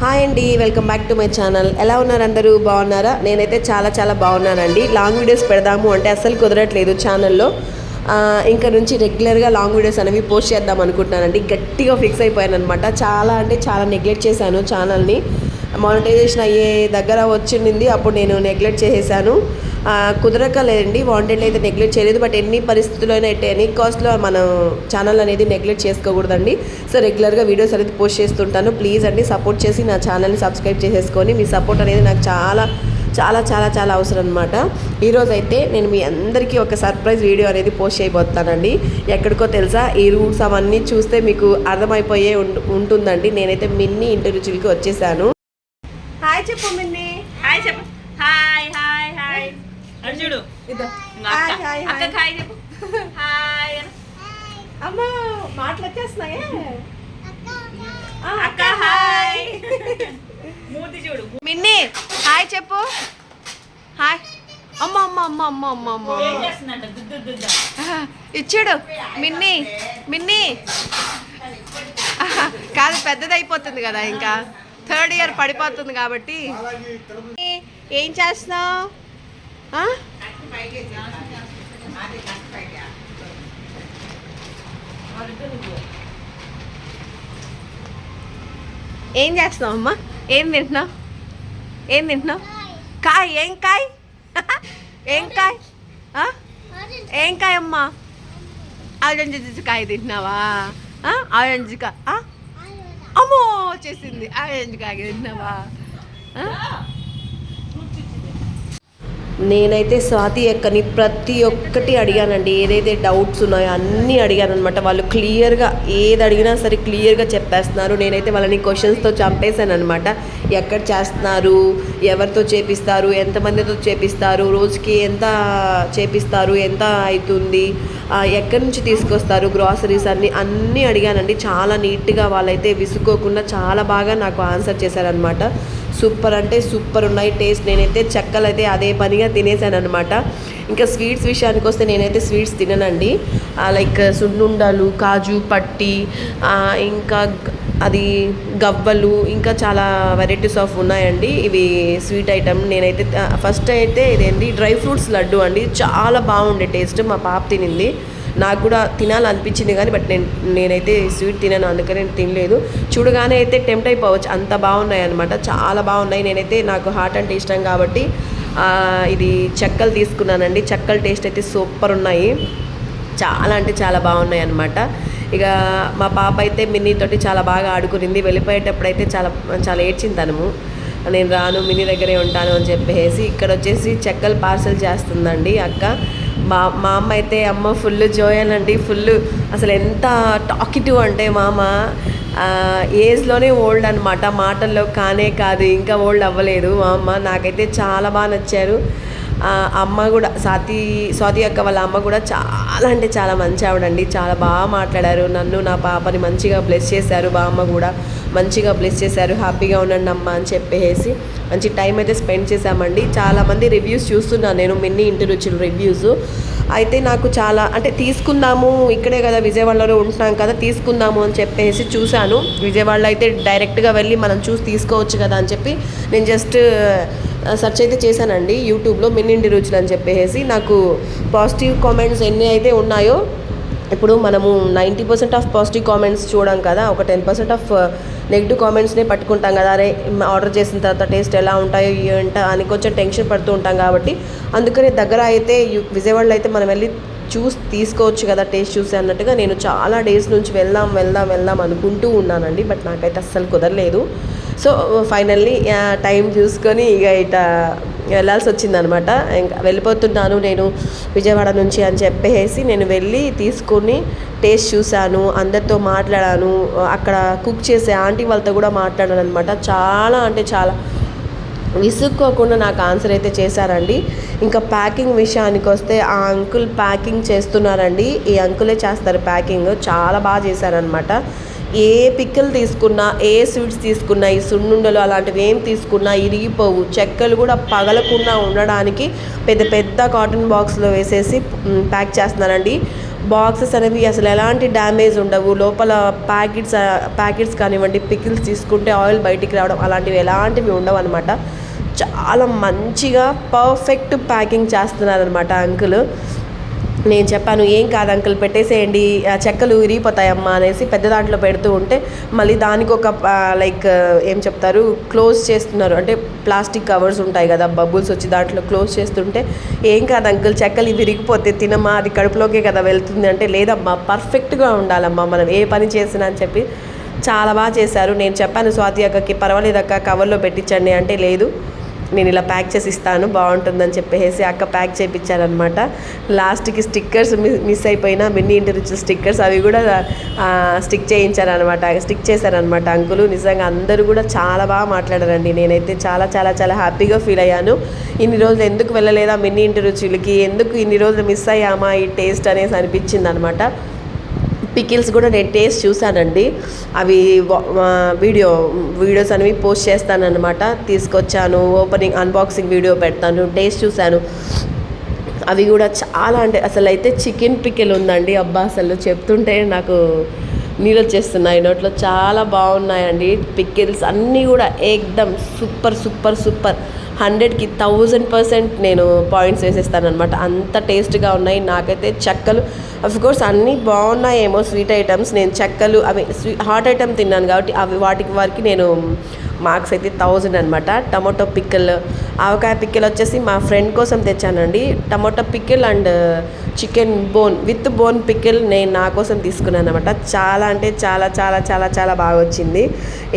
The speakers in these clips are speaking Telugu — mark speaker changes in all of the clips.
Speaker 1: హాయ్ అండి welcome back to my channel. ఎలా ఉన్నారు అందరూ? బాగున్నారా? నేనైతే చాలా చాలా బాగున్నానండి. లాంగ్ వీడియోస్ పెడదాము అంటే అస్సలు కుదరట్లేదు ఛానల్లో. ఇంకా నుంచి రెగ్యులర్గా లాంగ్ వీడియోస్ అనేవి పోస్ట్ చేద్దాం అనుకుంటున్నానండి. గట్టిగా ఫిక్స్ అయిపోయాను అనమాట చాలా అంటే చాలా నెగ్లెక్ట్ చేశాను ఛానల్ని. మానిటైజేషన్ అయ్యే దగ్గర వచ్చింది. అప్పుడు నేను నెగ్లెక్ట్ చేసేసాను. కుదరక లేదండి వాంటెడ్ అయితే నెగ్లెక్ట్ చేయలేదు. బట్ ఎన్ని పరిస్థితుల్లో అయినా ఎట్ ఎనీ కాస్ట్లో మనం ఛానల్ అనేది నెగ్లెక్ట్ చేసుకోకూడదండి. సో రెగ్యులర్గా వీడియోస్ అనేది పోస్ట్ చేస్తుంటాను. ప్లీజ్ అండి సపోర్ట్ చేసి నా ఛానల్ని సబ్స్క్రైబ్ చేసేసుకొని మీ సపోర్ట్ అనేది నాకు చాలా చాలా చాలా చాలా అవసరం అనమాట ఈరోజైతే నేను మీ అందరికీ ఒక సర్ప్రైజ్ వీడియో అనేది పోస్ట్ చేయబోతానండి ఎక్కడికో తెలుసా? ఈ రూట్స్ అవన్నీ చూస్తే మీకు అర్థమైపోయే ఉంటుందండి. నేనైతే మిన్ని ఇంటి రుచులకి వచ్చేసాను హాయ్ చెప్పు మిన్ని
Speaker 2: హాయ్ చెప్పు హాయ్ హాయ్ హాయ్ అటు చూడు. అక్క.
Speaker 1: హాయ్ హాయ్
Speaker 2: అక్క హాయ్. చెప్పు. హాయ్ అను.
Speaker 1: అమ్మా మాటలు వచ్చేస్తున్నాయే ఆ,
Speaker 2: అక్క హాయ్. మూతి చూడు.
Speaker 1: మిన్ని హాయ్ చెప్పు. హాయ్. అమ్మ అమ్మ అమ్మ అమ్మ అమ్మ అమ్మ ఇచ్చాడు మిన్ని మిన్ని. కాదు పెద్దది అయిపోతుంది కదా ఇంకా. థర్డ్ ఇయర్ పడిపోతుంది కాబట్టి. ఏం చేస్తున్నావు? ఆ? ఏం చేస్తున్నావు అమ్మా? ఏం తింటున్నావు? ఏం తింటున్నావు? కాయ్ ఏం కాయ్? ఏం కాయ్? ఏం కాయ అమ్మా? ఆరెంజ్ కాయ తింటున్నావా? ఆరెంజ్ కాయ ఆ? అమ్మో వచ్చేసింది. ఆరెంజ్ కాయ తింటున్నావా? నేనైతే స్వాతి అక్కని ప్రతి ఒక్కటి అడిగానండి. ఏదైతే డౌట్స్ ఉన్నాయో అన్నీ అడిగాను అనమాట వాళ్ళు క్లియర్గా ఏది అడిగినా సరే క్లియర్గా చెప్పేస్తున్నారు. నేనైతే వాళ్ళని క్వశ్చన్స్తో చంపేశాను అనమాట ఎక్కడ చేస్తున్నారు? ఎవరితో చేపిస్తారు? ఎంతమందితో చేపిస్తారు? రోజుకి ఎంత చేపిస్తారు? ఎంత అవుతుంది? ఎక్కడి నుంచి తీసుకొస్తారు? గ్రాసరీస్ అన్ని అన్నీ అడిగానండి. చాలా నీట్గా వాళ్ళైతే విసుకోకుండా చాలా బాగా నాకు ఆన్సర్ చేశారనమాట సూపర్ అంటే సూపర్ ఉన్నాయి. టేస్ట్ నేనైతే చెక్కలు అయితే అదే పనిగా తినేసాను అనమాట ఇంకా స్వీట్స్ విషయానికి వస్తే నేనైతే స్వీట్స్ తిననండి. లైక్ సున్నుండలు కాజు పట్టి ఇంకా అది గవ్వలు ఇంకా చాలా వెరైటీస్ ఆఫ్ ఉన్నాయండి. ఇవి స్వీట్ ఐటమ్ నేనైతే ఫస్ట్ అయితే ఇదేంటి డ్రై ఫ్రూట్స్ లడ్డు అండి. చాలా బాగుండే టేస్ట్ మా పాప తినింది. నాకు కూడా తినాలనిపించింది కానీ బట్ నేను నేనైతే స్వీట్ తినను అందుకని నేను తినలేదు. చూడగానే అయితే టెంప్ట్ అయిపోవచ్చు. అంత బాగున్నాయి అనమాట చాలా బాగున్నాయి. నేనైతే నాకు హార్ట్ అంటే ఇష్టం కాబట్టి ఇది చెక్కలు తీసుకున్నానండి. చెక్కల టేస్ట్ అయితే సూపర్ ఉన్నాయి. చాలా అంటే చాలా బాగున్నాయి అనమాట ఇక మా పాప అయితే మిన్నీ తోటి చాలా బాగా ఆడుకునింది. వెళ్ళిపోయేటప్పుడు అయితే చాలా చాలా ఏడ్చింది తనము. నేను రాను మినీ దగ్గరే ఉంటాను అని చెప్పేసి ఇక్కడ వచ్చేసి చెక్కలు పార్సల్ చేస్తుందండి అక్క. మా మా అమ్మ అయితే అమ్మ ఫుల్ జోయనండి ఫుల్ అసలు ఎంత టాకిటివ్ అంటే మా అమ్మ ఏజ్లోనే ఓల్డ్ అనమాట మాటల్లో కానే కాదు ఇంకా ఓల్డ్ అవ్వలేదు. మా అమ్మ నాకైతే చాలా బాగా నచ్చారు. అమ్మ కూడా స్వాతి స్వాతి అక్క వాళ్ళ అమ్మ కూడా చాలా అంటే చాలా మంచి ఆవిడండి. చాలా బాగా మాట్లాడారు. నన్ను నా పాపని మంచిగా బ్లెస్ చేశారు. బామ్మ కూడా మంచిగా బ్లెస్ చేశారు. హ్యాపీగా ఉండండి అమ్మ అని చెప్పేసి మంచి టైం అయితే స్పెండ్ చేశామండి. చాలామంది రివ్యూస్ చూస్తున్నాను నేను. మిన్ని ఇంటి రుచులు రివ్యూస్ అయితే నాకు చాలా అంటే తీసుకుందాము ఇక్కడే కదా విజయవాడలో ఉంటున్నాం కదా తీసుకుందాము అని చెప్పేసి చూశాను. విజయవాడలో అయితే డైరెక్ట్గా వెళ్ళి మనం చూసి తీసుకోవచ్చు కదా అని చెప్పి నేను జస్ట్ సెర్చ్ అయితే చేశానండి యూట్యూబ్లో మిన్నిండి రుచులు అని చెప్పేసి. నాకు పాజిటివ్ కామెంట్స్ ఎన్ని అయితే ఉన్నాయో ఇప్పుడు మనము ninety percent of positive comments చూడం కదా ఒక టెన్ పర్సెంట్ ఆఫ్ నెగిటివ్ కామెంట్స్నే పట్టుకుంటాం కదా అరే ఆర్డర్ చేసిన తర్వాత టేస్ట్ ఎలా ఉంటాయో ఏంట అని కొంచెం టెన్షన్ పడుతూ ఉంటాం కాబట్టి అందుకని దగ్గర అయితే విజయవాడలో అయితే మనం వెళ్ళి చూసి తీసుకోవచ్చు కదా టేస్ట్ చూసి అన్నట్టుగా నేను చాలా డేస్ నుంచి వెళ్దాం వెళ్దాం వెళ్దాం అనుకుంటూ ఉన్నానండి బట్ నాకైతే అస్సలు కుదరలేదు. సో ఫైనల్లీ టైం చూసుకొని ఇక ఇట వెళ్ళాల్సి వచ్చిందనమాట ఇంకా వెళ్ళిపోతున్నాను నేను విజయవాడ నుంచి అని చెప్పేసి నేను వెళ్ళి తీసుకొని టేస్ట్ చూశాను అందరితో మాట్లాడాను అక్కడ కుక్ చేసే ఆంటీ వాళ్ళతో కూడా మాట్లాడాను అనమాట చాలా అంటే చాలా విసుక్కోకుండా నాకు ఆన్సర్ అయితే చేశారండి. ఇంకా ప్యాకింగ్ విషయానికి వస్తే ఆ అంకుల్ ప్యాకింగ్ చేస్తున్నారండి. ఈ అంకులే చేస్తారు ప్యాకింగ్. చాలా బాగా చేశారనమాట. ఏ పిక్కలు తీసుకున్నా ఏ స్వీట్స్ తీసుకున్నా ఈ సున్నుండలు అలాంటివి ఏం తీసుకున్నా ఇరిగిపోవు. చెక్కలు కూడా పగలకుండా ఉండడానికి పెద్ద పెద్ద కాటన్ బాక్స్లో వేసేసి ప్యాక్ చేస్తున్నారండి బాక్సెస్ అనేవి అసలు ఎలాంటి డ్యామేజ్ ఉండవు. లోపల ప్యాకెట్స్ ప్యాకెట్స్ కానివ్వండి పికిల్స్ తీసుకుంటే ఆయిల్ బయటికి రావడం అలాంటివి ఎలాంటివి ఉండవు అనమాట చాలా మంచిగా పర్ఫెక్ట్ ప్యాకింగ్ చేస్తున్నారనమాట అంకుల్ నేను చెప్పాను ఏం కాదు అంకుల్ పెట్టేసేయండి ఆ చెక్కలు విరిగిపోతాయమ్మా అనేసి పెద్ద దాంట్లో పెడుతూ ఉంటే మళ్ళీ దానికి ఒక లైక్ ఏం చెప్తారు క్లోజ్ చేస్తున్నారు. అంటే ప్లాస్టిక్ కవర్స్ ఉంటాయి కదా బబుల్స్ వచ్చి దాంట్లో క్లోజ్ చేస్తుంటే ఏం కాదు అంకుల్ చెక్కలు ఇవి విరిగిపోతే తినమ్మా అది కడుపులోకే కదా వెళ్తుంది అంటే లేదమ్మా పర్ఫెక్ట్గా ఉండాలమ్మా మనం ఏ పని చేసినా అని చెప్పి చాలా బాగా చేశారు. నేను చెప్పాను స్వాతి అక్కకి పర్వాలేదు అక్క కవర్లో పెట్టించండి అంటే లేదు నేను ఇలా ప్యాక్ చేసి ఇస్తాను బాగుంటుందని చెప్పేసి అక్క ప్యాక్ చేయించారనమాట లాస్ట్కి స్టిక్కర్స్ మిస్ అయిపోయినా మిన్నీ ఇంటి రుచి స్టిక్కర్స్ అవి కూడా స్టిక్ చేయించారనమాట స్టిక్ చేశారనమాట అంకులు. నిజంగా అందరూ కూడా చాలా బాగా మాట్లాడారండి. నేనైతే చాలా చాలా చాలా హ్యాపీగా ఫీల్ అయ్యాను. ఇన్ని రోజులు ఎందుకు వెళ్ళలేదా మిన్నీ ఇంటి రుచులకి ఎందుకు ఇన్ని రోజులు మిస్ అయ్యామా ఈ టేస్ట్ అనేసి అనిపించింది అనమాట పికిల్స్ కూడా నేను టేస్ట్ చూశానండి. అవి వీడియో వీడియోస్ అనేవి పోస్ట్ చేస్తానన్నమాట. తీసుకొచ్చాను ఓపెనింగ్ అన్బాక్సింగ్ వీడియో పెడతాను టేస్ట్ చూశాను. అవి కూడా చాలా అంటే అసలు అయితే చికెన్ పికిల్ ఉందండి. అబ్బా అసలు చెప్తుంటే నాకు నీళ్ళు వచ్చేస్తున్నాయి. నోట్లో చాలా బాగున్నాయండి. పికిల్స్ అన్నీ కూడా ఏకదమ్ సూపర్ సూపర్ సూపర్. హండ్రెడ్కి థౌజండ్ పర్సెంట్ నేను పాయింట్స్ వేసేస్తాను అనమాట అంత టేస్ట్గా ఉన్నాయి. నాకైతే చెక్కలు కోర్స్ అన్నీ బాగున్నాయేమో స్వీట్ ఐటమ్స్ నేను చెక్కలు అవి స్వీ హాట్ ఐటమ్ తిన్నాను కాబట్టి అవి వాటికి వారికి నేను మార్క్స్ అయితే థౌజండ్ అనమాట టమాటో పిక్కల్ ఆవకాయ పిక్కల్ వచ్చేసి మా ఫ్రెండ్ కోసం తెచ్చానండి. Tomato pickle and chicken bone with bone pickle నేను నా కోసం తీసుకున్నాను అనమాట చాలా అంటే చాలా చాలా చాలా చాలా బాగా వచ్చింది.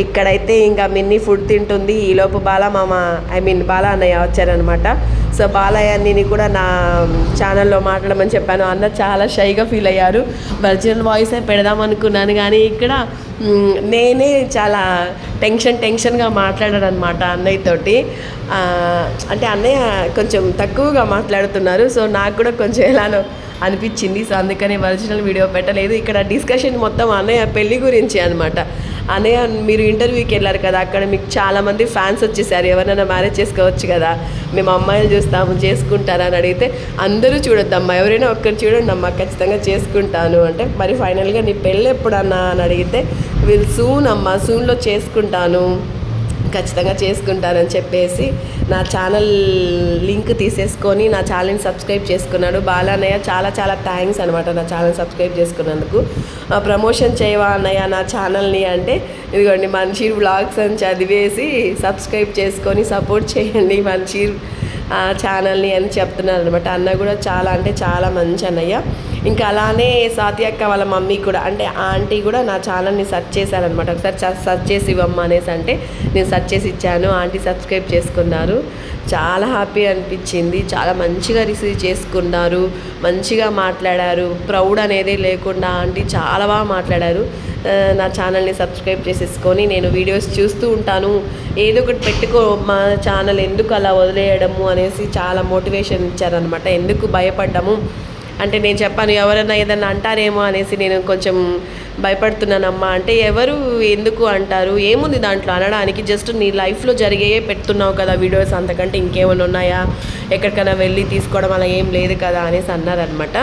Speaker 1: ఇక్కడైతే ఇంకా మిన్ని ఫుడ్ తింటుంది. ఈలోపు బాలా మామ ఐ మీన్ బాలా అన్నయ్య వచ్చారనమాట సో బాలయ్యని కూడా నా ఛానల్లో మాట్లాడమని చెప్పాను. అన్న చాలా షైగా ఫీల్ అయ్యారు. ఒరిజినల్ వాయిసే పెడదాం అనుకున్నాను కానీ ఇక్కడ నేనే చాలా టెన్షన్ టెన్షన్గా మాట్లాడాను అనమాట అన్నయ్యతోటి. అంటే అన్నయ్య కొంచెం తక్కువగా మాట్లాడుతున్నారు. సో నాకు కూడా కొంచెం ఎలానో అనిపించింది. సో అందుకని ఒరిజినల్ వీడియో పెట్టలేదు. ఇక్కడ డిస్కషన్ మొత్తం అన్నయ్య పెళ్ళి గురించి అనమాట అన్నయ్య మీరు ఇంటర్వ్యూకి వెళ్ళారు కదా అక్కడ మీకు చాలామంది ఫ్యాన్స్ వచ్చేసారు ఎవరైనా మ్యారేజ్ చేసుకోవచ్చు కదా మేము అమ్మాయిలు చూస్తాము చేసుకుంటారా అని అడిగితే అందరూ చూడొద్దమ్మా ఎవరైనా ఒక్కరు చూడండి అమ్మా ఖచ్చితంగా చేసుకుంటాను అంటే మరి ఫైనల్గా నీ పెళ్ళి ఎప్పుడన్నా అని అడిగితే వీళ్ళు సూన్ అమ్మా సూన్లో చేసుకుంటాను. ఖచ్చితంగా చేసుకుంటానని చెప్పేసి నా ఛానల్ లింక్ తీసేసుకొని నా ఛానల్ని సబ్స్క్రైబ్ చేసుకున్నాడు బాలన్నయ్య. చాలా చాలా థ్యాంక్స్ అనమాట నా ఛానల్ సబ్స్క్రైబ్ చేసుకున్నందుకు. ఆ, ప్రమోషన్ చేయవా అన్నయ్య నా ఛానల్ని అంటే ఇదిగోండి మంచి వ్లాగ్స్ అని చదివేసి సబ్స్క్రైబ్ చేసుకొని సపోర్ట్ చేయండి మంచి ఆ ఛానల్ని అని చెప్తున్నారు అనమాట అన్న కూడా చాలా అంటే చాలా మంచి అన్నయ్య. ఇంకా అలానే స్వాతి అక్క వాళ్ళ మమ్మీ కూడా అంటే ఆంటీ కూడా నా ఛానల్ని సెర్చ్ చేశారనమాట ఒకసారి సెర్చ్ చేసి ఇవ్వమ్మా అనేసి అంటే నేను సెర్చ్ చేసి ఇచ్చాను. ఆంటీ సబ్స్క్రైబ్ చేసుకున్నారు. చాలా హ్యాపీ అనిపించింది. చాలా మంచిగా రిసీవ్ చేసుకున్నారు. మంచిగా మాట్లాడారు. ప్రౌడ్ అనేది లేకుండా ఆంటీ చాలా బాగా మాట్లాడారు. నా ఛానల్ని సబ్స్క్రైబ్ చేసేసుకొని నేను వీడియోస్ చూస్తూ ఉంటాను. ఏదో ఒకటి పెట్టుకో మా ఛానల్ ఎందుకు అలా వదిలేయడము అనేసి చాలా మోటివేషన్ ఇచ్చారనమాట ఎందుకు భయపడ్డము? అంటే నేను చెప్పాను ఎవరైనా ఏదన్నా అంటారేమో అనేసి నేను కొంచెం భయపడుతున్నానమ్మా. అంటే ఎవరు ఎందుకు అంటారు? ఏముంది దాంట్లో? అనడానికి జస్ట్ నీ లైఫ్లో జరిగే పెడుతున్నావు కదా వీడియోస్ అంతకంటే ఇంకేమైనా ఉన్నాయా? ఎక్కడికైనా వెళ్ళి తీసుకోవడం అలా ఏం లేదు కదా అనేసి అన్నారనమాట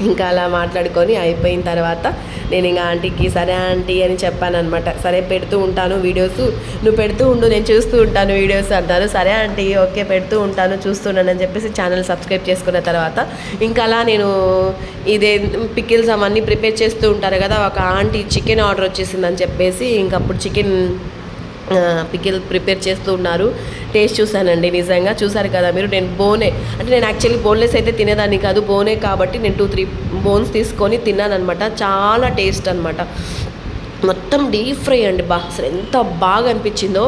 Speaker 1: ఇంకా అలా మాట్లాడుకొని అయిపోయిన తర్వాత నేను ఇంకా ఆంటీకి సరే ఆంటీ అని చెప్పాను అనమాట సరే పెడుతూ ఉంటాను వీడియోస్. నువ్వు పెడుతూ ఉండు నేను చూస్తూ ఉంటాను వీడియోస్ అంటారు. సరే ఆంటీ ఓకే పెడుతూ ఉంటాను చూస్తున్నాను అని చెప్పేసి ఛానల్ సబ్స్క్రైబ్ చేసుకున్న తర్వాత ఇంకా అలా నేను ఇదే పికిల్స్ అవన్నీ ప్రిపేర్ చేస్తూ ఉంటారు కదా ఒక ఆంటీ చికెన్ ఆర్డర్ వచ్చేసిందని చెప్పేసి ఇంక అప్పుడు చికెన్ పికిల్ ప్రిపేర్ చేస్తూ ఉన్నారు. టేస్ట్ చూశానండి నిజంగా చూసారు కదా మీరు. నేను బోనే అంటే నేను యాక్చువల్లీ బోన్లెస్ అయితే తినేదాన్ని కాదు బోనే కాబట్టి నేను టూ త్రీ బోన్స్ తీసుకొని తిన్నానమాట చాలా టేస్ట్ అనమాట మొత్తం డీప్ ఫ్రై అండి బా అసలు ఎంత బాగా అనిపించిందో.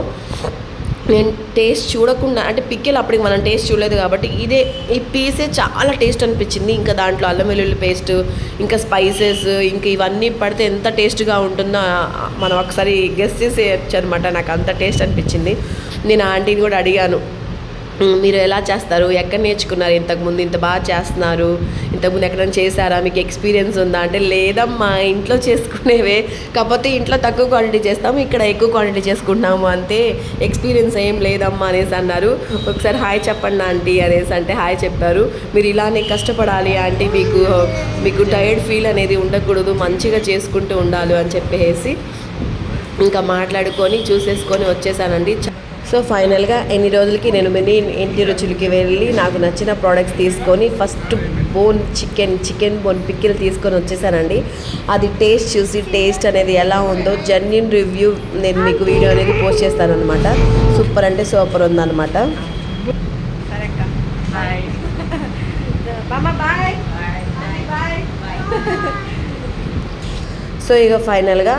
Speaker 1: నేను టేస్ట్ చూడకుండా అంటే పిక్కెలు అప్పటికి మనం టేస్ట్ చూడలేదు కాబట్టి ఇదే ఈ పీసే చాలా టేస్ట్ అనిపించింది. ఇంకా దాంట్లో అల్లం వెల్లుల్లి పేస్ట్ ఇంకా స్పైసెస్ ఇంకా ఇవన్నీ పడితే ఎంత టేస్ట్గా ఉంటుందో మనం ఒకసారి గెస్ట్ చేసేయచ్చు అనమాట నాకు అంత టేస్ట్ అనిపించింది. నేను ఆంటీని కూడా అడిగాను మీరు ఎలా చేస్తారు? ఎక్కడ నేర్చుకున్నారు? ఇంతకుముందు ఇంత బాగా చేస్తున్నారు. ఇంతకుముందు ఎక్కడైనా చేశారా? మీకు ఎక్స్పీరియన్స్ ఉందా? అంటే లేదమ్మా ఇంట్లో చేసుకునేవే. కాకపోతే ఇంట్లో తక్కువ క్వాంటిటీ చేస్తాము ఇక్కడ ఎక్కువ క్వాంటిటీ చేసుకుంటున్నాము అంతే. ఎక్స్పీరియన్స్ ఏం లేదమ్మా అనేసి అన్నారు. ఒకసారి హాయ్ చెప్పండి ఆంటీ అనేసి అంటే హాయ్ చెప్పారు. మీరు ఇలానే కష్టపడాలి ఆంటీ మీకు మీకు టైర్డ్ ఫీల్ అనేది ఉండకూడదు. మంచిగా చేసుకుంటూ ఉండాలి అని చెప్పేసి ఇంకా మాట్లాడుకొని చూసేసుకొని వచ్చేసానండి. చ- సో ఫైనల్గా ఎన్ని రోజులకి నేను మినీ ఇంటి రుచులకి వెళ్ళి నాకు నచ్చిన ప్రోడక్ట్స్ తీసుకొని first bone chicken chicken bone pickle తీసుకొని వచ్చేసానండి. అది టేస్ట్ చూసి టేస్ట్ అనేది ఎలా ఉందో జెన్యున్ రివ్యూ నేను మీకు వీడియో అనేది పోస్ట్ చేస్తానన్నమాట. సూపర్ అంటే సూపర్ ఉందన్నమాట. సో ఇక ఫైనల్గా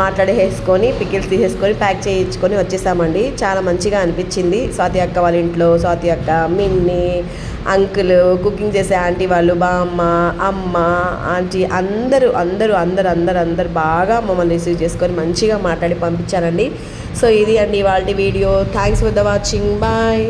Speaker 1: మాట్లాడేసుకొని పికిల్స్ తీసేసుకొని ప్యాక్ చేయించుకొని వచ్చేసామండి. చాలా మంచిగా అనిపించింది. స్వాతి అక్క వాళ్ళ ఇంట్లో స్వాతి అక్క మిన్ని అంకుల్ కుకింగ్ చేసే ఆంటీ వాళ్ళు బామ్మ అమ్మ ఆంటీ అందరూ అందరూ అందరు అందరు అందరు బాగా మమ్మల్ని రిసీవ్ చేసుకొని మంచిగా మాట్లాడి పంపించారండి. సో ఇది అండి వాళ్ళ video. Thanks for the watching bye